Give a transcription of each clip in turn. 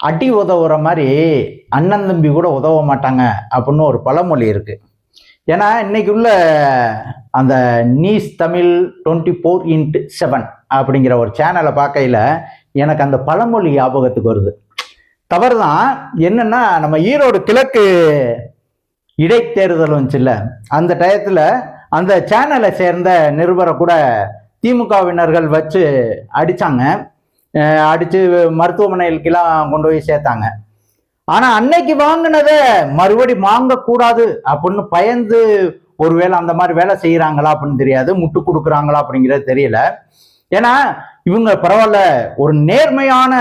அடி உதவுற மாதிரி அண்ணன் தம்பி கூட உதவ மாட்டாங்க அப்படின்னு ஒரு பழமொழி இருக்கு. ஏன்னா இன்னைக்கு உள்ள அந்த news Tamil twenty four into seven அப்படிங்கிற ஒரு சேனலை பார்க்கையில் எனக்கு அந்த பழமொழி ஞாபகத்துக்கு வருது. தவறு தான் என்னென்னா நம்ம ஈரோடு கிழக்கு இடைத்தேர்தல் வந்துச்சுல்ல அந்த டயத்தில் அந்த சேனலை சேர்ந்த நிருபரை கூட திமுகவினர்கள் வச்சு அடித்தாங்க அடித்து மருத்துவமனைகளுக்கெல்லாம் கொண்டு போய் சேர்த்தாங்க. ஆனால் அன்னைக்கு வாங்கினதை மறுபடி வாங்கக்கூடாது அப்படின்னு பயந்து ஒருவேளை அந்த மாதிரி வேலை செய்கிறாங்களா அப்படின்னு தெரியாது முட்டு கொடுக்குறாங்களா அப்படிங்கிறது தெரியல. ஏன்னா இவங்க பரவாயில்ல ஒரு நேர்மையான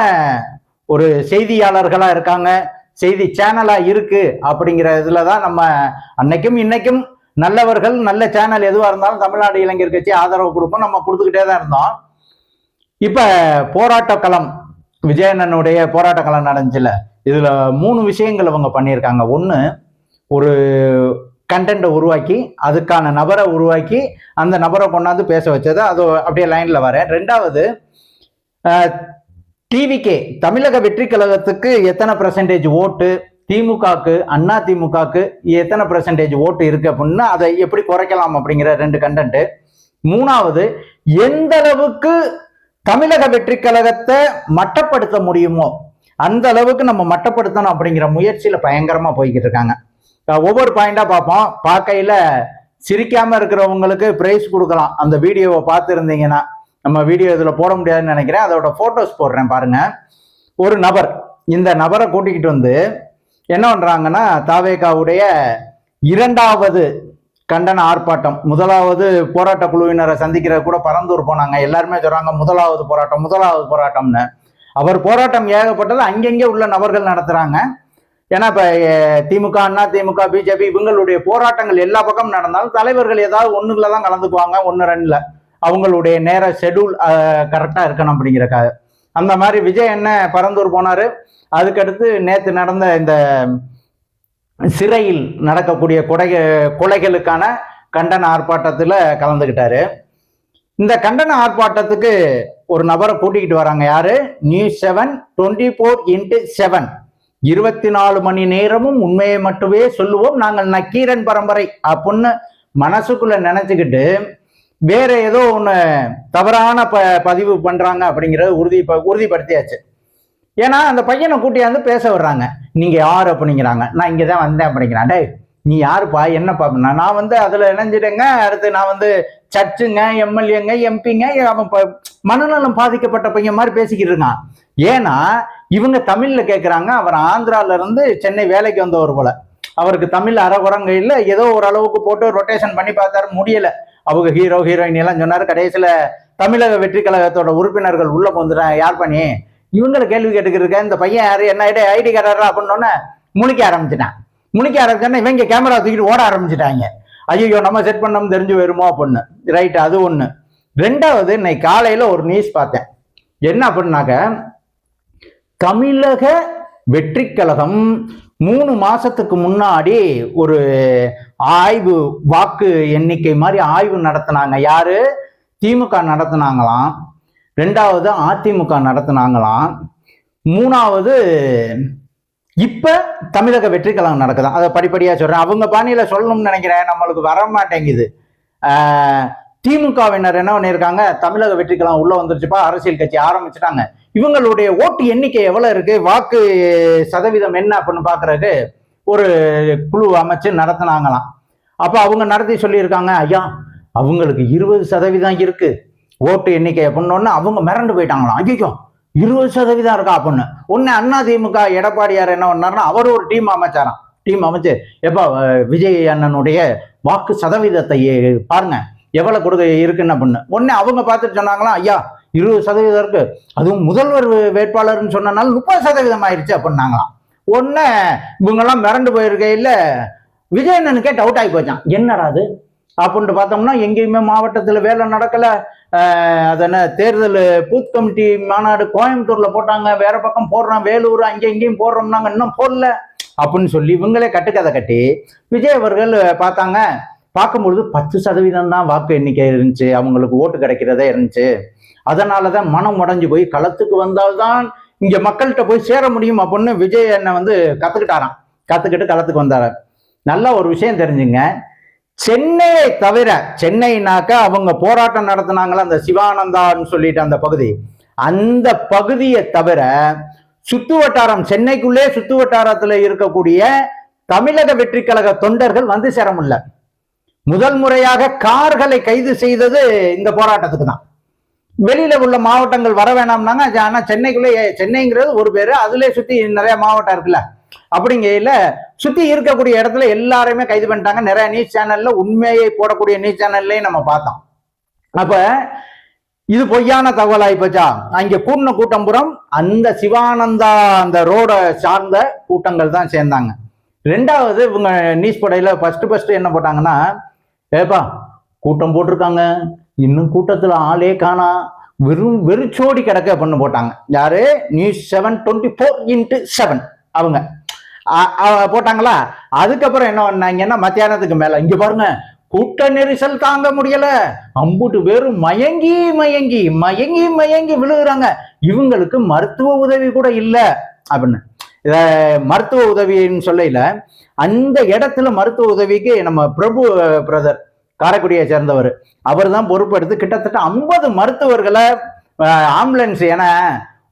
ஒரு செய்தியாளர்களாக இருக்காங்க செய்தி சேனலாக இருக்குது அப்படிங்கிற இதில் தான் நம்ம அன்னைக்கும் இன்னைக்கும் நல்லவர்கள் நல்ல சேனல் எதுவாக இருந்தாலும் தமிழ்நாடு இளைஞர் கட்சி ஆதரவு கொடுப்போம் நம்ம கொடுத்துக்கிட்டே தான் இருந்தோம். இப்ப போராட்ட களம் விஜயண்ணனுடைய போராட்ட களம் நடந்துச்சுல. இதுல மூணு விஷயங்கள் அவங்க பண்ணியிருக்காங்க. ஒன்று ஒரு கண்டென்ட்டை உருவாக்கி அதுக்கான நபரை உருவாக்கி அந்த நபரை கொண்டாந்து பேச வச்சது. அது அப்படியே லைன்ல வரேன். ரெண்டாவது டிவிகே தமிழக வெற்றி கழகத்துக்கு எத்தனை பர்சன்டேஜ் ஓட்டு திமுகக்கு அண்ணா திமுகக்கு எத்தனை பர்சன்டேஜ் ஓட்டு இருக்கு அப்படின்னா அதை எப்படி குறைக்கலாம் அப்படிங்கிற ரெண்டு கண்டென்ட் மூணாவது எந்த அளவுக்கு தமிழக வெற்றி கழகத்தை மட்டப்படுத்த முடியுமோ? அந்த அளவுக்கு நம்ம மட்டப்படுத்தணும் அப்படிங்கிற முயற்சியில பயங்கரமா போய்கிட்டு இருக்காங்க. ஒவ்வொரு பாயிண்டா பார்ப்போம். பார்க்கையில சிரிக்காம இருக்கிறவங்களுக்கு பிரைஸ் கொடுக்கலாம். அந்த வீடியோவை பார்த்துருந்தீங்கன்னா நம்ம வீடியோ இதுல போட முடியாதுன்னு நினைக்கிறேன். அதோட போட்டோஸ் போடுறேன் பாருங்க. ஒரு நபர் இந்த நபரை கூட்டிக்கிட்டு வந்து என்ன பண்றாங்கன்னா தாவேகாவுடைய இரண்டாவது கண்டன ஆர்ப்பாட்டம். முதலாவது போராட்ட குழுவினரை சந்திக்கிற கூட பரந்தூர் போனாங்க. எல்லாருமே சொல்றாங்க முதலாவது போராட்டம் முதலாவது போராட்டம்னு. அவர் போராட்டம் ஏகப்பட்டது அங்கங்கே உள்ள நபர்கள் நடத்துறாங்க. ஏன்னா இப்போ திமுக அண்ணா திமுக பிஜேபி இவங்களுடைய போராட்டங்கள் எல்லா பக்கமும் நடந்தாலும் தலைவர்கள் ஏதாவது ஒன்றுல தான் கலந்துக்குவாங்க ஒன்று ரெண்டில். அவங்களுடைய நேர ஷெடியூல் கரெக்டாக இருக்கணும் அப்படிங்கிறக்காக. அந்த மாதிரி விஜய் என்ன பரந்தூர் போனார். அதுக்கடுத்து நேற்று நடந்த இந்த சிறையில் நடக்கக்கூடிய கொடை கொலைகளுக்கான கண்டன ஆர்ப்பாட்டத்தில் கலந்துக்கிட்டாரு இந்த கண்டன ஆர்ப்பாட்டத்துக்கு ஒரு நபரை கூட்டிக்கிட்டு வராங்க யாரு? News seven twenty four into seven. இருபத்தி நாலு மணி நேரமும் உண்மையை மட்டுமே சொல்லுவோம். நாங்கள் நக்கீரன் பரம்பரை அப்படின்னு மனசுக்குள்ள நினைச்சுக்கிட்டு வேற ஏதோ ஒன்று தவறான ப பதிவு பண்ணுறாங்க அப்படிங்கிறத உறுதி உறுதிப்படுத்தியாச்சு. ஏன்னா அந்த பையனை கூட்டியாந்து பேச விடுறாங்க. நீங்கள் யார் அப்படிங்கிறாங்க. நான் இங்கே தான் வந்தேன் அப்படிங்கிறான். டேய் நீ யாருப்பா? என்னப்பா அப்படின்னா நான் வந்து அதில் இணைஞ்சிட்டேங்க. அடுத்து நான் வந்து சர்ச்சுங்க எம்எல்ஏங்க எம்பிங்க அவன் மனநலம் பாதிக்கப்பட்ட பையன் மாதிரி பேசிக்கிட்டு இருக்கான். ஏன்னா இவங்க தமிழ்ல கேட்குறாங்க அவர் ஆந்திரால இருந்து சென்னை வேலைக்கு வந்தவர் போல. அவருக்கு தமிழ் அறகுறங்க இல்லை. ஏதோ ஒரு அளவுக்கு போட்டு ரொட்டேஷன் பண்ணி பார்த்தாரு. முடியல. அவங்க ஹீரோ ஹீரோயின் எல்லாம் சொன்னார். கடைசியில் தமிழக வெற்றி கழகத்தோட உறுப்பினர்கள் உள்ள வந்துட்டாங்க யார் பண்ணி? இவங்களை கேள்வி கேட்டுக்கிட்டு இந்த பையன் யாரு? என்ன ஐடி ஐடி கார்டா அப்படின்னோடனே முழிக்க ஆரம்பிச்சிட்டான். முழிக்க ஆரம்பிச்சோன்னா இவங்க கேமரா தூக்கிட்டு ஓட ஆரம்பிச்சிட்டாங்க. ஐயோ நம்ம செட் பண்ணோம் தெரிஞ்சு வருமோ அப்படின்னு. ரைட் அது ஒன்று ரெண்டாவது இன்னைக்கு காலையில ஒரு நியூஸ் பார்த்தேன். என்ன அப்படின்னாக்க தமிழக வெற்றி கழகம் மூணு மாசத்துக்கு முன்னாடி ஒரு ஆய்வு வாக்கு எண்ணிக்கை மாதிரி ஆய்வு நடத்தினாங்க. யாரு? திமுக நடத்தினாங்களாம். ரெண்டாவது அதிமுக நடத்தினாங்களாம். மூணாவது இப்ப தமிழக வெற்றி கழகம் நடக்குதாம் அதை படிப்படியா சொல்றேன். அவங்க பாணியில சொல்லணும்னு நினைக்கிறேன். நம்மளுக்கு வர மாட்டேங்குது. திமுகவினர் என்ன பண்ணியிருக்காங்க? தமிழக வெற்றி கழகம் உள்ள வந்துருச்சுப்பா. அரசியல் கட்சி ஆரம்பிச்சுட்டாங்க. இவங்களுடைய ஓட்டு எண்ணிக்கை எவ்வளவு இருக்கு? வாக்கு சதவீதம் என்ன அப்படின்னு பாக்குறதுக்கு ஒரு குழு அமைச்சு நடத்தினாங்களாம். அப்ப அவங்க நடத்தி சொல்லியிருக்காங்க ஐயா அவங்களுக்கு இருபது சதவீதம் இருக்கு. ஓட்டு எண்ணிக்கை அப்படின்னு அவங்க மிரண்டு போயிட்டாங்களாம். ஐயோ இருபது சதவீதம் இருக்கா அப்படின்னு. உடனே அண்ணா திமுக எடப்பாடியார் என்ன பண்ணாருன்னா அவர் ஒரு டீம் அமைச்சாராம். டீம் அமைச்சு எப்பா விஜய் அண்ணனுடைய வாக்கு சதவீதத்தை பாருங்க எவ்வளவு கொடுக்க இருக்குன்னு அப்படின்னு. உடனே அவங்க பார்த்துட்டு சொன்னாங்களாம் ஐயா இருபது சதவீதம் இருக்கு. அதுவும் முதல்வர் வேட்பாளர்னு சொன்னனால முப்பது சதவீதம் ஆயிடுச்சு அப்படின்னாங்களாம். உடனே இவங்கெல்லாம் மிரண்டு போயிருக்கையில் விஜய் அண்ணனுக்கே டவுட் ஆகி போச்சான் என்னடா அது? அப்படின்ட்டு பார்த்தோம்னா எங்கேயுமே மாவட்டத்தில் வேலை நடக்கலை. அதென்ன தேர்தல் பூத் கமிட்டி மாநாடு கோயம்புத்தூர்ல போட்டாங்க வேற பக்கம் போடுறோம் வேலூர் அங்கே இங்கேயும் போடுறோம்னாங்க இன்னும் போடல. அப்படின்னு சொல்லி இவங்களே கட்டுக்கதை கட்டி விஜய் அவர்கள் பார்த்தாங்க பார்க்கும்பொழுது பத்து சதவீதம் தான் வாக்கு எண்ணிக்கை இருந்துச்சு அவங்களுக்கு ஓட்டு கிடைக்கிறதே இருந்துச்சு. அதனால தான் மனம் உடஞ்சி போய் களத்துக்கு வந்தால்தான் இங்க மக்கள்கிட்ட போய் சேர முடியும் அப்படின்னு விஜய் என்ன வந்து கத்துக்கிட்டாராம். கத்துக்கிட்டு களத்துக்கு வந்தாரு. நல்ல ஒரு விஷயம் தெரிஞ்சுங்க. சென்னையை தவிர சென்னைனாக்க அவங்க போராட்டம் நடத்தினாங்களா? அந்த சிவானந்தான்னு சொல்லிட்டு அந்த பகுதி. அந்த பகுதியை தவிர சுத்து வட்டாரம் சென்னைக்குள்ளே சுத்து வட்டாரத்தில் இருக்கக்கூடிய தமிழக வெற்றி கழக தொண்டர்கள் வந்து சேர முடியல. முதல் முறையாக கார்களை கைது செய்தது இந்த போராட்டத்துக்கு தான். வெளியில உள்ள மாவட்டங்கள் வர வேணாம்னாங்க. ஆனா சென்னைக்குள்ளே சென்னைங்கிறது ஒரு பேரு. அதுலேயே சுத்தி நிறைய மாவட்டம் இருக்குல்ல. அப்படிங்கையில சுத்தி இருக்கக்கூடிய இடத்துல எல்லாருமே கைது பண்ணிட்டாங்க. நிறைய நியூஸ் சேனல்ல உண்மையை போடக்கூடிய நியூஸ் சேனல்லையும் நம்ம பார்த்தோம். அப்ப இது பொய்யான தகவல் ஆயிப்போச்சா அங்க கூட்டின கூட்டம்புறம் அந்த சிவானந்தா அந்த ரோட சார்ந்த கூட்டங்கள் தான் சேர்ந்தாங்க. ரெண்டாவது இவங்க நியூஸ் படையில ஃபர்ஸ்ட் ஃபர்ஸ்ட் என்ன போட்டாங்கன்னா ஏப்பா கூட்டம் போட்டிருக்காங்க. இன்னும் கூட்டத்துல ஆளே காணா. வெறும் வெறிச்சோடி கிடக்க பண்ணு போட்டாங்க. யாரு? News seven twenty four into seven அவங்க. போட்டாங்களா? அதுக்கப்புறம் என்ன பண்ணாங்கன்னா மத்தியானத்துக்கு மேல இங்க பாருங்க கூட்ட நெரிசல் தாங்க முடியல. அம்புட்டு பேரும் மயங்கி மயங்கி மயங்கி மயங்கி விழுகுறாங்க. இவங்களுக்கு மருத்துவ உதவி கூட இல்லை. அப்படின்னு. இத மருத்துவ உதவின்னு சொல்லையில அந்த இடத்துல மருத்துவ உதவிக்கு நம்ம பிரபு பிரதர் காரைக்குடியை சேர்ந்தவர். அவர் தான் பொறுப்பெடுத்து கிட்டத்தட்ட ஐம்பது மருத்துவர்களை ஆம்புலன்ஸ் என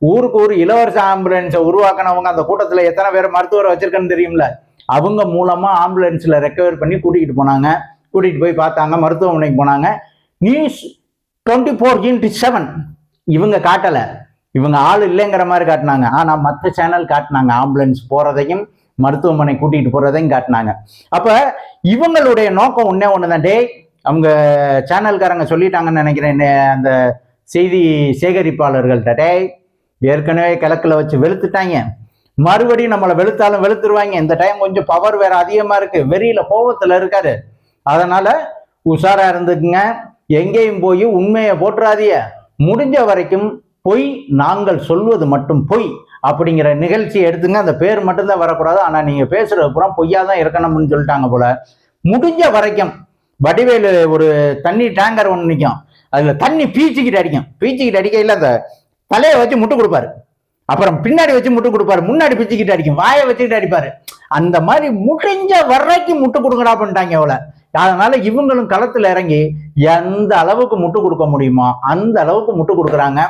ஊருக்கு ஒரு இலவச ஆம்புலன்ஸை உருவாக்கினவங்க அந்த கூட்டத்தில் எத்தனை பேர் மருத்துவரை வச்சிருக்கேன்னு தெரியும்ல? அவங்க மூலமா ஆம்புலன்ஸில் ரெக்கவர் பண்ணி கூட்டிகிட்டு போனாங்க. கூட்டிகிட்டு போய் பார்த்தாங்க மருத்துவமனைக்கு போனாங்க. News twenty four into seven இவங்க காட்டலை. இவங்க ஆள் இல்லைங்கிற மாதிரி காட்டினாங்க. ஆனால் மற்ற சேனல் காட்டினாங்க. ஆம்புலன்ஸ் போகிறதையும் மருத்துவமனை கூட்டிகிட்டு போகிறதையும் காட்டினாங்க. அப்போ இவங்களுடைய நோக்கம் ஒன்றே ஒன்று தான் டேய் அவங்க சேனல்காரங்க சொல்லிட்டாங்கன்னு நினைக்கிறேன். அந்த செய்தி சேகரிப்பாளர்கள்ட்ட. டேய் ஏற்கனவே கிழக்கில் வச்சு வெளுத்துட்டாங்க. மறுபடியும் நம்மளை வெளுத்தாலும் வெளுத்துருவாங்க. இந்த டைம் கொஞ்சம் பவர் வேற அதிகமாக இருக்கு. வெறியில கோபத்தில் இருக்காரு. அதனால உஷாரா இருந்துக்குங்க. எங்கேயும் போய் உண்மையை போட்டுறாதிய முடிஞ்ச வரைக்கும் பொய் நாங்கள் சொல்வது மட்டும் பொய் அப்படிங்கிற நிகழ்ச்சி எடுத்துங்க. அந்த பேர் மட்டும்தான் வரக்கூடாது. ஆனால் நீங்கள் பேசுறது பூரா பொய்யா தான் இருக்கணும்னு சொல்லிட்டாங்க போல. முடிஞ்ச வரைக்கும் வடிவேலு ஒரு தண்ணி டேங்கர் ஒன்று நிற்கும் அதில் தண்ணி பீச்சிக்கிட்டு அடிக்கும். பீச்சிக்கிட்டு அடிக்கையில் அந்த தலையை வச்சு முட்டு கொடுப்பாரு. அப்புறம் பின்னாடி வச்சு முட்டு கொடுப்பாரு. முன்னாடி பிச்சுக்கிட்டு அடிக்கும். வாயை வச்சுக்கிட்டு அடிப்பாரு. அந்த மாதிரி முடிஞ்ச வரைக்கும் முட்டு கொடுங்கடா பண்ணிட்டாங்க அவளை அதனால இவங்களும் களத்துல இறங்கி எந்த அளவுக்கு முட்டு கொடுக்க முடியுமோ அந்த அளவுக்கு முட்டு கொடுக்குறாங்க.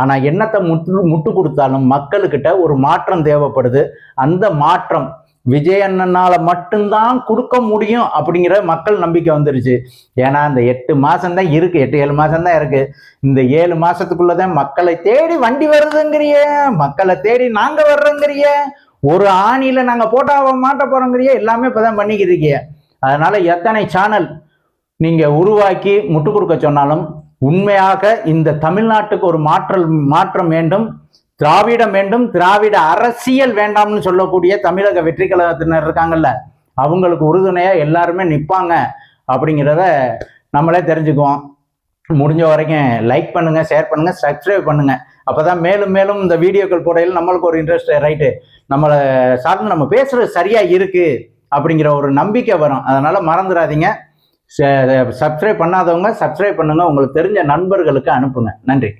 ஆனா என்னத்தை முட்டு முட்டு கொடுத்தாலும் மக்களுக்கிட்ட ஒரு மாற்றம் தேவைப்படுது. அந்த மாற்றம் விஜய் அண்ணனால மட்டும்தான் கொடுக்க முடியும் அப்படிங்கிற மக்கள் நம்பிக்கை வந்துருச்சு. ஏன்னா இந்த எட்டு மாசம் தான் இருக்கு. எட்டு ஏழு மாசம் தான் இருக்கு. இந்த ஏழு மாசத்துக்குள்ளதான் மக்களை தேடி வண்டி வருதுங்கிறிய. மக்களை தேடி நாங்க வர்றோங்கிறிய. ஒரு ஆணியில நாங்க போட்டா மாட்ட போறோங்கிறிய. எல்லாமே இப்பதான் பண்ணிக்கிட்டு இருக்கீங்க. அதனால எத்தனை சேனல் நீங்க உருவாக்கி முட்டு கொடுக்க சொன்னாலும் உண்மையாக இந்த தமிழ்நாட்டுக்கு ஒரு மாற்றல் மாற்றம் வேண்டும். திராவிடம் வேண்டும் திராவிட அரசியல் வேண்டாம்னு சொல்லக்கூடிய தமிழக வெற்றி கழகத்தினர் இருக்காங்கல்ல அவங்களுக்கு உறுதுணையாக எல்லாருமே நிற்பாங்க அப்படிங்கிறத நம்மளே தெரிஞ்சுக்குவோம். முடிஞ்ச வரைக்கும் லைக் பண்ணுங்க ஷேர் பண்ணுங்க சப்ஸ்கிரைப் பண்ணுங்க. அப்பதான் மேலும் மேலும் இந்த வீடியோக்கள் போடையில் நம்மளுக்கு ஒரு இன்ட்ரெஸ்ட் ரைட்டு நம்மளை சார்ந்து நம்ம பேசுறது சரியா இருக்கு அப்படிங்கிற ஒரு நம்பிக்கை வரும். அதனால மறந்துடாதீங்க. சப்ஸ்கிரைப் பண்ணாதவங்க சப்ஸ்கிரைப் பண்ணுங்க. உங்களுக்கு தெரிஞ்ச நண்பர்களுக்கு அனுப்புங்க. நன்றி.